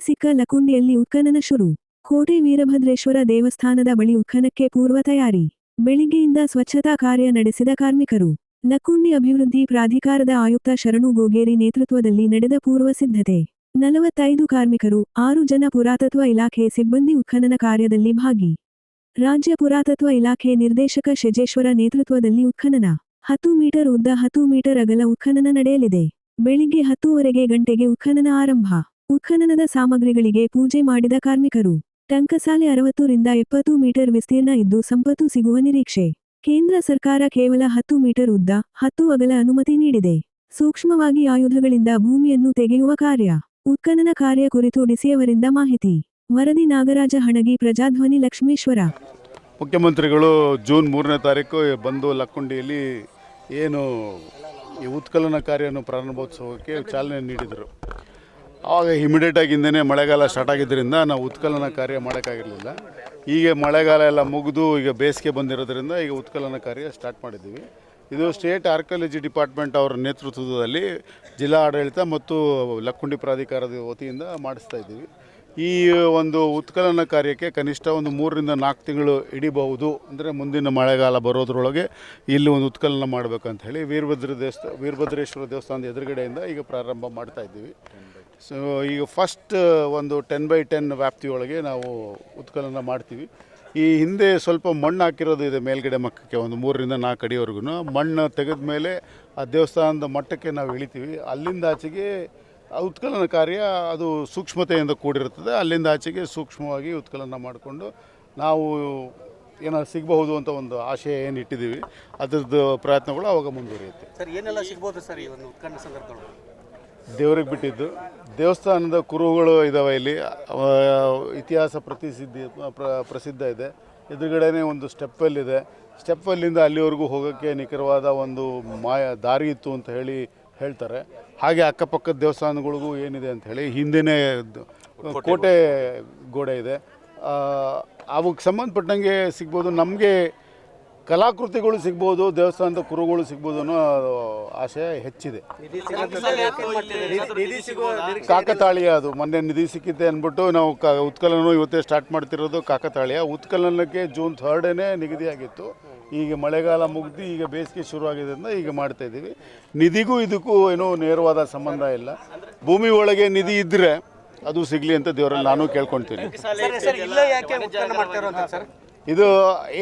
ಸಿಕ್ಕ ಲಕುಂಡಿಯಲ್ಲಿ ಉತ್ಖನನ ಶುರು. ಕೋಟೆ ವೀರಭದ್ರೇಶ್ವರ ದೇವಸ್ಥಾನದ ಬಳಿ ಉತ್ಖನಕ್ಕೆ ಪೂರ್ವ ತಯಾರಿ. ಬೆಳಿಗ್ಗೆಯಿಂದ ಸ್ವಚ್ಛತಾ ಕಾರ್ಯ ನಡೆಸಿದ ಕಾರ್ಮಿಕರು. ಲಕುಂಡಿ ಅಭಿವೃದ್ಧಿ ಪ್ರಾಧಿಕಾರದ ಆಯುಕ್ತ ಶರಣು ಗೋಗೇರಿ ನೇತೃತ್ವದಲ್ಲಿ ನಡೆದ ಪೂರ್ವ ಸಿದ್ಧತೆ. ನಲವತ್ತೈದು ಕಾರ್ಮಿಕರು, ಆರು ಜನ ಪುರಾತತ್ವ ಇಲಾಖೆ ಸಿಬ್ಬಂದಿ ಉತ್ಖನನ ಕಾರ್ಯದಲ್ಲಿ ಭಾಗಿ. ರಾಜ್ಯ ಪುರಾತತ್ವ ಇಲಾಖೆ ನಿರ್ದೇಶಕ ಶಜೇಶ್ವರ ನೇತೃತ್ವದಲ್ಲಿ ಉತ್ಖನನ. ಹತ್ತು ಮೀಟರ್ ಉದ್ದ ಹತ್ತು ಮೀಟರ್ ಅಗಲ ಉತ್ಖನನ ನಡೆಯಲಿದೆ. ಬೆಳಿಗ್ಗೆ ಹತ್ತೂವರೆಗೆ ಗಂಟೆಗೆ ಉತ್ಖನನ ಆರಂಭ. ಉತ್ಖನನದ ಸಾಮಗ್ರಿಗಳಿಗೆ ಪೂಜೆ ಮಾಡಿದ ಕಾರ್ಮಿಕರು. ಟಂಕಸಾಲೆ ಅರವತ್ತರಿಂದ ಎಪ್ಪತ್ತು ಮೀಟರ್ ವಿಸ್ತೀರ್ಣ ಇದ್ದು ಸಂಪತ್ತು ಸಿಗುವ ನಿರೀಕ್ಷೆ. ಕೇಂದ್ರ ಸರ್ಕಾರ ಕೇವಲ ಹತ್ತು ಮೀಟರ್ ಉದ್ದ ಹತ್ತು ಅಗಲ ಅನುಮತಿ ನೀಡಿದೆ. ಸೂಕ್ಷ್ಮವಾಗಿ ಆಯುಧಗಳಿಂದ ಭೂಮಿಯನ್ನು ತೆಗೆಯುವ ಕಾರ್ಯ. ಉತ್ಖನನ ಕಾರ್ಯ ಕುರಿತು ಡಿಸಿಯವರಿಂದ ಮಾಹಿತಿ. ವರದಿ ನಾಗರಾಜ ಹಣಗಿ ಪ್ರಜಾಧ್ವನಿ ಲಕ್ಷ್ಮೇಶ್ವರ. ಮುಖ್ಯಮಂತ್ರಿಗಳು ಜೂನ್ ಮೂರನೇ ತಾರೀಕು ಬಂದು ಲಕ್ಕುಂಡಿಯಲ್ಲಿ ಏನು ಈ ಉತ್ಕಲನ ಕಾರ್ಯವನ್ನು ಪ್ರಾರಂಭೋತ್ಸವಕ್ಕೆ ಚಾಲನೆ ನೀಡಿದರು. ಆವಾಗ ಇಮಿಡಿಯೇಟಾಗಿ ಹಿಂದೆ ಮಳೆಗಾಲ ಸ್ಟಾರ್ಟ್ ಆಗಿದ್ದರಿಂದ ನಾವು ಉತ್ಕಲನ ಕಾರ್ಯ ಮಾಡೋಕ್ಕಾಗಿರಲಿಲ್ಲ. ಈಗ ಮಳೆಗಾಲ ಎಲ್ಲ ಮುಗಿದು ಈಗ ಬೇಸಿಗೆ ಬಂದಿರೋದ್ರಿಂದ ಈಗ ಉತ್ಕಲನ ಕಾರ್ಯ ಸ್ಟಾರ್ಟ್ ಮಾಡಿದ್ದೀವಿ. ಇದು ಸ್ಟೇಟ್ ಆರ್ಕಿಯಾಲಜಿ ಡಿಪಾರ್ಟ್ಮೆಂಟ್ ಅವರ ನೇತೃತ್ವದಲ್ಲಿ ಜಿಲ್ಲಾ ಆಡಳಿತ ಮತ್ತು ಲಕ್ಕುಂಡಿ ಪ್ರಾಧಿಕಾರದ ವತಿಯಿಂದ ಮಾಡಿಸ್ತಾ ಇದ್ದೀವಿ. ಈ ಒಂದು ಉತ್ಕಲನ ಕಾರ್ಯಕ್ಕೆ ಕನಿಷ್ಠ ಒಂದು ಮೂರರಿಂದ ನಾಲ್ಕು ತಿಂಗಳು ಹಿಡಿಬಹುದು. ಅಂದರೆ ಮುಂದಿನ ಮಳೆಗಾಲ ಬರೋದ್ರೊಳಗೆ ಇಲ್ಲಿ ಒಂದು ಉತ್ಕಲನ ಮಾಡಬೇಕಂತ ಹೇಳಿ ವೀರಭದ್ರ ದೇವಸ್ಥಾನ ವೀರಭದ್ರೇಶ್ವರ ದೇವಸ್ಥಾನದ ಎದುರುಗಡೆಯಿಂದ ಈಗ ಪ್ರಾರಂಭ ಮಾಡ್ತಾ ಇದ್ದೀವಿ. ಸೊ ಈಗ ಫಸ್ಟ್ ಒಂದು ಟೆನ್ ಬೈ ಟೆನ್ ವ್ಯಾಪ್ತಿಯೊಳಗೆ ನಾವು ಉತ್ಕಲನ ಮಾಡ್ತೀವಿ. ಈ ಹಿಂದೆ ಸ್ವಲ್ಪ ಮಣ್ಣು ಹಾಕಿರೋದು ಇದೆ ಮೇಲ್ಗಡೆ ಮಕ್ಕಕ್ಕೆ, ಒಂದು ಮೂರರಿಂದ ನಾಲ್ಕು ಅಡಿವರೆಗೂ. ಮಣ್ಣು ತೆಗೆದ ಮೇಲೆ ಆ ದೇವಸ್ಥಾನದ ಮಟ್ಟಕ್ಕೆ ನಾವು ಇಳಿತೀವಿ. ಅಲ್ಲಿಂದ ಆಚೆಗೆ ಉತ್ಕಲನ ಕಾರ್ಯ ಅದು ಸೂಕ್ಷ್ಮತೆಯಿಂದ ಕೂಡಿರುತ್ತದೆ. ಅಲ್ಲಿಂದ ಆಚೆಗೆ ಸೂಕ್ಷ್ಮವಾಗಿ ಉತ್ಕಲನ ಮಾಡಿಕೊಂಡು ನಾವು ಏನಾದ್ರು ಸಿಗಬಹುದು ಅಂತ ಒಂದು ಆಶಯ ಏನು ಇಟ್ಟಿದ್ದೀವಿ ಅದರದ್ದು ಪ್ರಯತ್ನಗಳು ಅವಾಗ ಮುಂದುವರಿಯುತ್ತೆ. ಸರ್ ಏನೆಲ್ಲ ಸಿಗ್ಬೋದು ಸರ್ ಈ ಒಂದು ಉತ್ಕಲನ ಸಂದರ್ಭಗಳು ದೇವ್ರಿಗೆ ಬಿಟ್ಟಿದ್ದು. ದೇವಸ್ಥಾನದ ಕುರುಹುಗಳು ಇದಾವೆ ಇಲ್ಲಿ. ಇತಿಹಾಸ ಪ್ರತಿಸಿದ್ಧಿ ಪ್ರ ಪ್ರಸಿದ್ಧ ಇದೆ. ಎದುರುಗಡೆನೇ ಒಂದು ಸ್ಟೆಪ್ಪಲ್ಲಿದೆ ಸ್ಟೆಪ್ಪಲ್ಲಿಂದ ಅಲ್ಲಿವರೆಗೂ ಹೋಗೋಕ್ಕೆ ನಿಖರವಾದ ಒಂದು ಮಾಯ ದಾರಿ ಇತ್ತು ಅಂತ ಹೇಳಿ ಹೇಳ್ತಾರೆ. ಹಾಗೆ ಅಕ್ಕಪಕ್ಕದ ದೇವಸ್ಥಾನಗಳಿಗೂ ಏನಿದೆ ಅಂತ ಹೇಳಿ ಹಿಂದೆನೇ ಕೋಟೆ ಗೋಡೆ ಇದೆ. ಅವಕ್ಕೆ ಸಂಬಂಧಪಟ್ಟಂಗೆ ಸಿಗ್ಬೋದು ನಮಗೆ ಕಲಾಕೃತಿಗಳು ಸಿಗ್ಬೋದು ದೇವಸ್ಥಾನದ ಕುರುಗಳು ಸಿಗ್ಬೋದು ಅನ್ನೋ ಆಶಯ ಹೆಚ್ಚಿದೆ. ನಿಧಿ ಸಿಗುವ ನಿರೀಕ್ಷೆ ಕಾಕತಾಳೀಯ ಅದು. ಮೊನ್ನೆ ನಿಧಿ ಸಿಕ್ಕಿದೆ ಅಂದ್ಬಿಟ್ಟು ನಾವು ಕ ಉತ್ಕಲನ ಇವತ್ತೇ ಸ್ಟಾರ್ಟ್ ಮಾಡ್ತಿರೋದು ಕಾಕತಾಳೀಯ. ಉತ್ಕಲನಕ್ಕೆ ಜೂನ್ ಥರ್ಡೇನೇ ನಿಗದಿಯಾಗಿತ್ತು. ಈಗ ಮಳೆಗಾಲ ಮುಗ್ದು ಈಗ ಬೇಸಿಗೆ ಶುರುವಾಗಿದ್ದರಿಂದ ಈಗ ಮಾಡ್ತಾ ಇದ್ದೀವಿ. ನಿಧಿಗೂ ಇದಕ್ಕೂ ಏನೂ ನೇರವಾದ ಸಂಬಂಧ ಇಲ್ಲ. ಭೂಮಿ ಒಳಗೆ ನಿಧಿ ಇದ್ದರೆ ಅದು ಸಿಗಲಿ ಅಂತ ದೇವರಲ್ಲಿ ನಾನು ಕೇಳ್ಕೊಳ್ತೀನಿ ಇದು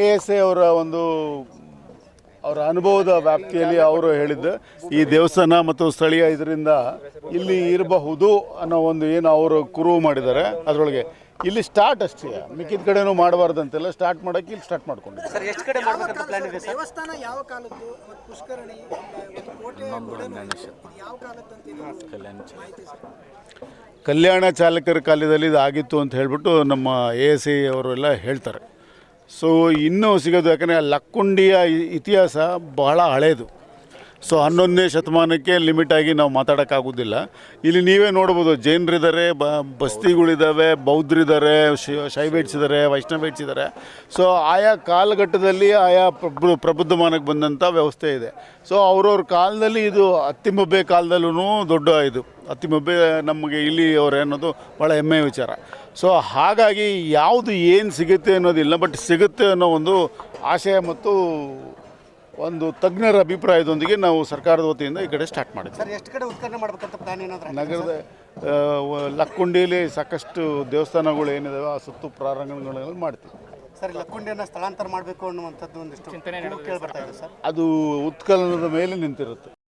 ಎ ಎಸ್ ಎ ಅವರ ಒಂದು ಅವರ ಅನುಭವದ ವ್ಯಾಪ್ತಿಯಲ್ಲಿ ಅವರು ಹೇಳಿದ್ದು ಈ ದೇವಸ್ಥಾನ ಮತ್ತು ಸ್ಥಳೀಯ ಇದರಿಂದ ಇಲ್ಲಿ ಇರಬಹುದು ಅನ್ನೋ ಒಂದು ಏನು ಅವರು ಕುರುವು ಮಾಡಿದ್ದಾರೆ. ಅದರೊಳಗೆ ಇಲ್ಲಿ ಸ್ಟಾರ್ಟ್ ಅಷ್ಟೇ. ಮಿಕ್ಕಿದ ಕಡೆನೂ ಮಾಡಬಾರ್ದು ಅಂತೆಲ್ಲ ಸ್ಟಾರ್ಟ್ ಮಾಡೋಕ್ಕೆ ಇಲ್ಲಿ ಸ್ಟಾರ್ಟ್ ಮಾಡ್ಕೊಂಡು ಸರ್ ಎಷ್ಟು ಕಡೆ ಮಾಡಬೇಕಂತ ಪ್ಲಾನ್ ಇದೆ ಸರ್? ದೇವಸ್ಥಾನ ಯಾವ ಕಾಲದ್ದು? ಮತ್ತು ಪುಷ್ಕರಣಿ ಒಂದು ಕೋಟೆ ಯಾವ ಕಾಲದ್ದು ಅಂತ ಕಲ್ಯಾಣ ಚಾಲಕರ ಕಾಲದಲ್ಲಿ ಇದು ಆಗಿತ್ತು ಅಂತ ಹೇಳ್ಬಿಟ್ಟು ನಮ್ಮ ಎ ಎಸ್ ಐ ಅವರೆಲ್ಲ ಹೇಳ್ತಾರೆ. ಸೊ ಇನ್ನೂ ಸಿಗೋದು ಯಾಕಂದರೆ ಲಕ್ಕುಂಡಿಯ ಇತಿಹಾಸ ಬಹಳ ಹಳೇದು. ಸೊ ಹನ್ನೊಂದನೇ ಶತಮಾನಕ್ಕೆ ಲಿಮಿಟ್ ಆಗಿ ನಾವು ಮಾತಾಡೋಕ್ಕಾಗೋದಿಲ್ಲ. ಇಲ್ಲಿ ನೀವೇ ನೋಡ್ಬೋದು, ಜೈನರಿದ್ದಾರೆ, ಬ ಬಸ್ತಿಗಳಿದ್ದಾವೆ ಬೌದ್ಧರಿದ್ದಾರೆ, ಶಿ- ಶೈವೈಟ್ಸ್ ಇದ್ದಾರೆ ವೈಷ್ಣವೇಟ್ಸ್ ಇದ್ದಾರೆ ಸೊ ಆಯಾ ಕಾಲಘಟ್ಟದಲ್ಲಿ ಆಯಾ ಪ್ರಬು, ಪ್ರಬುದ್ಧಮಾನಕ್ಕೆ ಬಂದಂಥ ವ್ಯವಸ್ಥೆ ಇದೆ. ಸೊ ಅವ್ರವ್ರ ಕಾಲದಲ್ಲಿ ಇದು ಅತ್ತಿಮಬ್ಬೆ ಕಾಲದಲ್ಲೂ ದೊಡ್ಡ ಇದು. ಅತ್ತಿಮಬ್ಬೆ ನಮಗೆ ಇಲ್ಲಿ ಅವ್ರು ಅನ್ನೋದು ಭಾಳ ಹೆಮ್ಮೆಯ ವಿಚಾರ. ಸೊ ಹಾಗಾಗಿ ಯಾವುದು ಏನು ಸಿಗುತ್ತೆ ಅನ್ನೋದಿಲ್ಲ ಬಟ್ ಸಿಗುತ್ತೆ ಅನ್ನೋ ಒಂದು ಆಶಯ ಮತ್ತು ಒಂದು ತಜ್ಞರ ಅಭಿಪ್ರಾಯದೊಂದಿಗೆ ನಾವು ಸರ್ಕಾರದ ವತಿಯಿಂದ ಈ ಕಡೆ ಸ್ಟಾರ್ಟ್ ಮಾಡಿದ್ವಿ. ಸರ್ ಎಷ್ಟು ಕಡೆ ಉತ್ಖನನ ಮಾಡ್ಬೇಕಂತ ಪ್ಲಾನ್ ಏನಂದ್ರೆ ನಗರದ ಲಕ್ಕುಂಡಿಯಲ್ಲಿ ಸಾಕಷ್ಟು ದೇವಸ್ಥಾನಗಳು ಏನಿದಾವೆ ಆ ಸುತ್ತು ಪ್ರಾರಂಭಗಳನ್ನು ಮಾಡ್ತೀವಿ. ಸರ್ ಲಕ್ಕುಂಡಿಯನ್ನು ಸ್ಥಳಾಂತರ ಮಾಡಬೇಕು ಅನ್ನುವಂಥದ್ದು ಒಂದಿಷ್ಟು ಕೇಳಿ ಬರ್ತಾ ಇದೆ ಸರ್. ಅದು ಉತ್ಕಲನದ ಮೇಲೆ ನಿಂತಿರುತ್ತೆ.